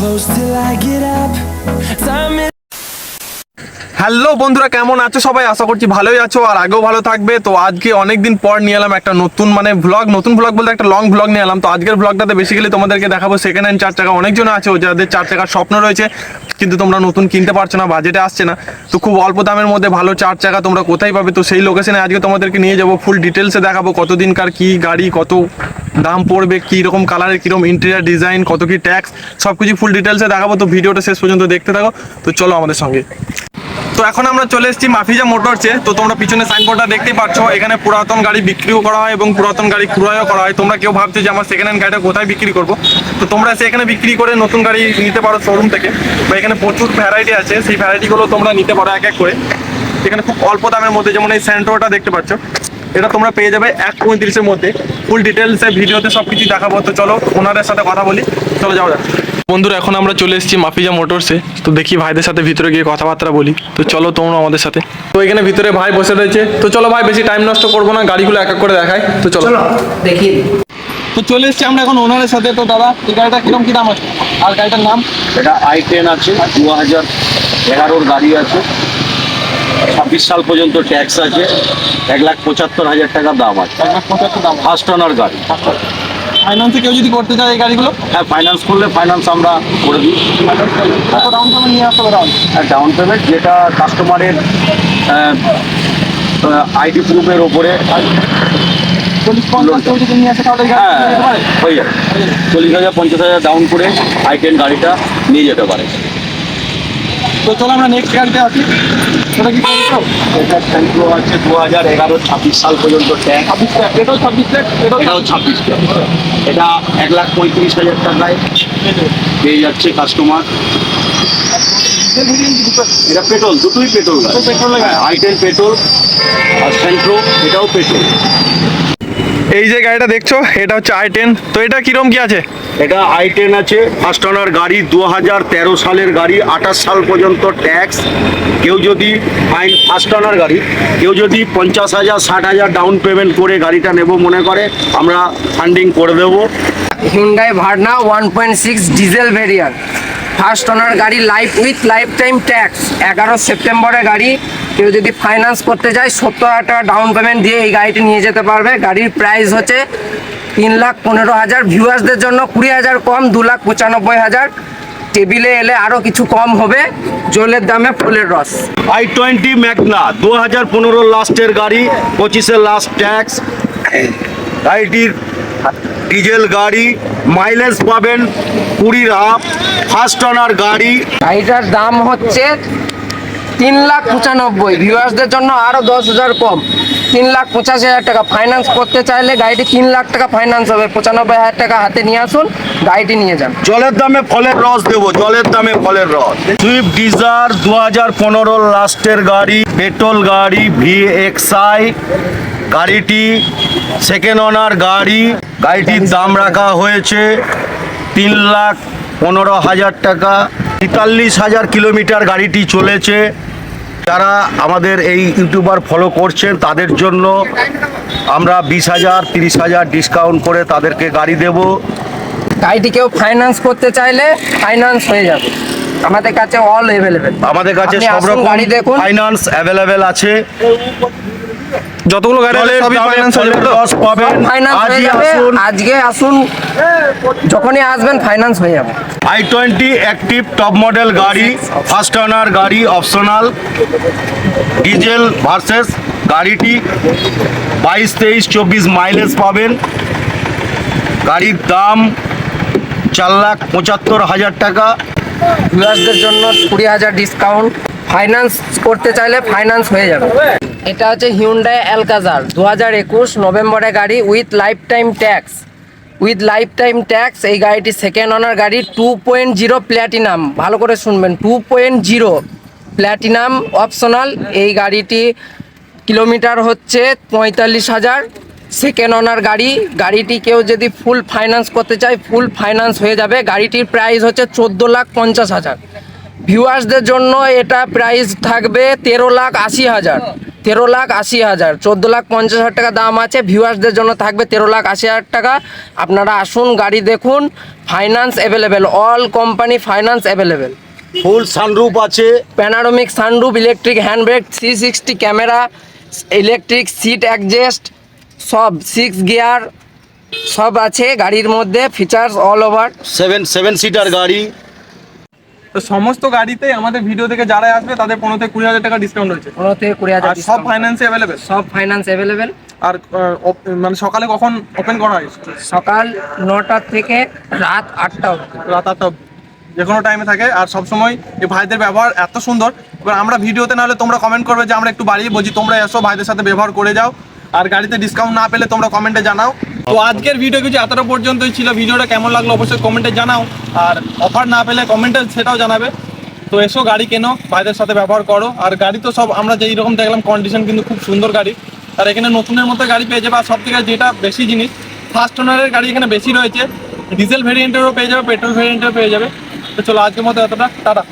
till I get up. Time is hello বন্ধুরা, কেমন আছো? সবাই আশা করছি ভালোই আছো আর আগেও ভালো থাকবে। তো আজকে অনেকদিন পর নিয়ে এলাম একটা নতুন মানে ব্লগ নতুন ব্লগ বলতে একটা লং ব্লগ নিয়ে এলাম। তো আজকের ব্লগটাতে বেসিক্যালি তোমাদেরকে দেখাবো সেকেন্ড হ্যান্ড চার চাকা। অনেকজন আছে যাদের চার চাকার স্বপ্ন রয়েছে, কিন্তু তোমরা নতুন কিনতে পারছ না বাজেটে আসছে না। তো খুব অল্প দামের মধ্যে ভালো চার চাকা তোমরা কোথায় পাবে? তো সেই লোকেশনে আজকে তোমাদেরকে নিয়ে যাব। ফুল ডিটেলসে দেখাবো, কতদিনকার কি গাড়ি, কত দাম পড়বে কী রকম কালারের কীরকম ইন্টেরিয়ার ডিজাইন কত কি ট্যাক্স সব কিছু ফুল ডিটেলসে দেখাবো। তো ভিডিওটা শেষ পর্যন্ত দেখতে থাকো। তো চলো আমাদের সঙ্গে। তো এখন আমরা চলে এসেছি মাফিজা মোটরসে। তো তোমরা পিছনে সাইনবোর্ডটা দেখতেই পাচ্ছ। এখানে পুরাতন গাড়ি বিক্রিও করা হয় এবং পুরাতন গাড়ি ক্রয়ও করা হয়। তোমরা কেউ ভাবছ যে আমার সেকেন্ড হ্যান্ড গাড়িটা কোথায় বিক্রি করব? তো তোমরা এসে এখানে বিক্রি করে নতুন গাড়ি নিতে পারো শোরুম থেকে। বা এখানে প্রচুর ভ্যারাইটি আছে। সেই ভ্যারাইটিগুলো তোমরা নিতে পারো এক এক করে। এখানে খুব অল্প দামের মধ্যে, যেমন এই স্যান্টোটা দেখতে পাচ্ছ। এটা তোমরা পেয়ে যাবে এক পঁয়ত্রিশের মধ্যে। ফুল ডিটেলসে ভিডিওতে সব কিছু দেখাবো। তো চলো ওনাদের সাথে কথা বলি। চলো যাওয়া যাক। বন্ধুরা এখন আমরা চলে এসেছি মাফিজা মোটরসে তো দেখি ভাইদের সাথে ভিতরে গিয়ে কথাবার্তা বলি। তো চলো তোমরা আমাদের সাথে। তো এখানে ভিতরে ভাই বসে রয়েছে। তো চলো ভাই বেশি টাইম নষ্ট করব না। গাড়িগুলো এক এক করে দেখাই। তো চলো। দিই। তো চলে এসেছি আমরা এখন ওনারের সাথে। তো দাদা এই গাড়িটা কীরকম কি দাম আছে? আর গাড়িটার নাম? এটা আই টেন আছে দু হাজার এগারোর গাড়ি আছে। ছাব্বিশ সাল পর্যন্ত ট্যাক্স আছে এক লাখ পঁচাত্তর হাজার টাকা দাম আছে। এক লাখ পঁচাত্তর দাম ফার্স্ট ওনার গাড়ি। ফাইন্যান্সে কেউ যদি করতে চায় এই গাড়িগুলো? হ্যাঁ ফাইন্যান্স করলে ফাইন্যান্স আমরা করে দিই। ডাউন পেমেন্ট নিয়ে আসতে আর ডাউন পেমেন্ট যেটা কাস্টমারের আইডি প্রুফের ওপরে হ্যাঁ হয়ে যাবে। চল্লিশ হাজার পঞ্চাশ হাজার ডাউন করে আই টেন গাড়িটা নিয়ে যেতে পারে। তো চলো আমরা নেক্সট গাড়িতে আছি ওটা কি করছ এটা সেন্ট্রো আছে দু হাজার এগারো ছাব্বিশ সাল পর্যন্ত ট্যাক্স ছাব্বিশ প্লেট এটাও ছাব্বিশ প্লেট এটাও ছাব্বিশ এটা এক লাখ পঁয়ত্রিশ হাজার টাকায় পেয়ে যাচ্ছে কাস্টমার এটা পেট্রোল দুটোই পেট্রোল পেট্রোল এর গাড়ি। আই টেন পেট্রোল আর সেন্ট্রো এটাও পেট্রোল। এই যে গাড়িটা দেখছ এটা হচ্ছে আই টেন তো এটা কিরম কি আছে? এটা আই টেন আছে। ফার্স্ট ওনার গাড়ি দু হাজার তেরো সালের গাড়ি আঠাশ সাল পর্যন্ত ট্যাক্স কেউ যদি ফাইন ফার্স্ট ওনার গাড়ি কেউ যদি পঞ্চাশ হাজার ষাট হাজার ডাউন পেমেন্ট করে গাড়িটা নেব মনে করে আমরা ফান্ডিং করে দেবো। Hyundai Verna one point six diesel variant first owner গাড়ি life with lifetime tax এগারো সেপ্টেম্বরে গাড়ি। কেউ যদি ফাইন্যান্স করতে যায়, সত্তর হাজার টাকা ডাউন পেমেন্ট দিয়ে এই গাড়িটি নিয়ে যেতে পারবে। গাড়ির প্রাইস হচ্ছে তিন লাখ পনেরো হাজার। ভিউয়ার্সদের জন্য কুড়ি হাজার কম, দু লাখ পঁচানব্বই হাজার। টেবিলে এলে আরও কিছু কম হবে। জলের দামে ফুলের রস। আই টোয়েন্টি ম্যাগনা দু হাজার পনেরো লাস্টের গাড়ি, পঁচিশে লাস্ট ট্যাক্স গাড়িটির ডিজেল গাড়ি মাইলেজ পাবেন কুড়ির হাফ ফার্স্ট ওনার গাড়ি। গাড়িটার দাম হচ্ছে তিন লাখ পঁচানব্বই। ভিউয়ার্সদের জন্য আরও দশ হাজার কম। তিন লাখ পঁচাশি হাজার টাকা ফাইন্যান্স করতে চাইলে গাড়িটি তিন লাখ টাকা ফাইন্যান্স হবে। পঁচানব্বই হাজার টাকা হাতে নিয়ে আসুন গাড়িটি নিয়ে যান। জলের দামে ফলের রস দেবো জলের দামে ফলের রস। সুইফট ডিজার দু হাজার পনেরো লাস্টের গাড়ি পেট্রোল গাড়ি ভি এক্সআই গাড়িটি সেকেন্ড ওনার গাড়ি। গাড়িটির দাম রাখা হয়েছে তিন লাখ পনেরো হাজার টাকা তেতাল্লিশ হাজার কিলোমিটার গাড়িটি চলেছে। যারা আমাদের এই ইউটিউবার ফলো করছেন তাদের জন্য আমরা বিশ হাজার তিরিশ হাজার ডিসকাউন্ট করে তাদেরকে গাড়ি দেবো। গাড়িটি কেউ ফাইন্যান্স করতে চাইলে ফাইন্যান্স হয়ে যাবে। আমাদের কাছে অল অ্যাভেলেবেল আমাদের কাছে সব রকম গাড়ি দেখুন। ফাইন্যান্স অ্যাভেলেবেল আছে। যতগুলো গাড়ি সবই ফাইন্যান্স হয়ে যাবে রস পাবেন। ফাইন্যান্স হয়ে আজই যাবে। আসুন। আজকে আসুন। যখনই আসবেন ফাইন্যান্স হয়ে যাবে। I twenty active top model গাড়ি ফার্স্ট ওনার গাড়ি অপশনাল ডিজেল ভার্সেস গাড়িটি বাইশ তেইশ চব্বিশ মাইলেজ পাবেন। গাড়ির দাম চার লাখ পঁচাত্তর হাজার টাকা। ভিউয়ার্সদের জন্য কুড়ি হাজার ডিসকাউন্ট ফাইন্যান্স করতে চাইলে ফাইন্যান্স হয়ে যাবে। এটা হচ্ছে হিউন্ডাই অ্যালকাজার দু হাজার একুশ নভেম্বরে গাড়ি with lifetime tax with lifetime tax এই গাড়িটি সেকেন্ড অনার গাড়ি টু পয়েন্ট জিরো প্ল্যাটিনাম ভালো করে শুনবেন two point zero platinum optional এই গাড়িটি কিলোমিটার হচ্ছে পঁয়তাল্লিশ হাজার। সেকেন্ড অনার গাড়ি, গাড়িটি কেউ যদি ফুল ফাইন্যান্স করতে চায় ফুল ফাইন্যান্স হয়ে যাবে। গাড়িটির প্রাইস হচ্ছে চোদ্দ লাখ পঞ্চাশ হাজার। ভিউয়ার্সদের জন্য এটা প্রাইস থাকবে তেরো লাখ আশি হাজার। তেরো লাখ আশি হাজার। চোদ্দ লাখ পঞ্চাশ হাজার টাকা দাম আছে। ভিউয়ার্সদের জন্য থাকবে তেরো লাখ আশি হাজার টাকা। আপনারা আসুন গাড়ি দেখুন। Finance available all company finance available full sunroof আছে। Panoramic sunroof electric handbrake three sixty camera electric seat adjust সব সিক্স গিয়ার সব আছে। গাড়ির মধ্যে features all over seven seven seater গাড়ি। তো সমস্ত গাড়িতে আমাদের ভিডিও থেকে যারা আসবে তাদের পনেরো থেকে কুড়ি হাজার টাকা ডিসকাউন্ট রয়েছে। পনেরো থেকে কুড়ি হাজার সব ফাইন্যান্সে অ্যাভেলেবেল সব ফাইন্যান্স অ্যাভেলেবেল আর মানে সকালে কখন ওপেন করা হয়? সকাল নটা থেকে রাত আটটা অবধি। রাত আটটা অবধি। যে কোনো টাইমে থাকে। আর সবসময় এই ভাইদের ব্যবহার এত সুন্দর। এবার আমরা ভিডিওতে নাহলে তোমরা কমেন্ট করবে যে আমরা একটু বাড়িয়ে বলছি তোমরা এসো ভাইদের সাথে ব্যবহার করে যাও। আর গাড়িতে ডিসকাউন্ট না পেলে তোমরা কমেন্টে জানাও। তো আজকের ভিডিও কিছু এতটা পর্যন্তই ছিল। ভিডিওটা কেমন লাগল অবশ্যই কমেন্টে জানাও। আর অফার না পেলে কমেন্টে সেটাও জানাবে। তো এসো গাড়ি কেনো, ভাইদের সাথে ব্যবহার করো। আর গাড়ি তো সব আমরা যেই রকম দেখলাম কন্ডিশন কিন্তু খুব সুন্দর গাড়ি। আর এখানে নতুনের মতো গাড়ি পেয়ে যাবে। আর সব থেকে যেটা বেশি জিনিস ফার্স্ট ওনারের গাড়ি এখানে বেশি রয়েছে। ডিজেল ভেরিয়েন্টেরও পেয়ে যাবে পেট্রোল ভেরিয়েন্টেরও পেয়ে যাবে। তো চলো আজকের মতো এতটা। টাটা।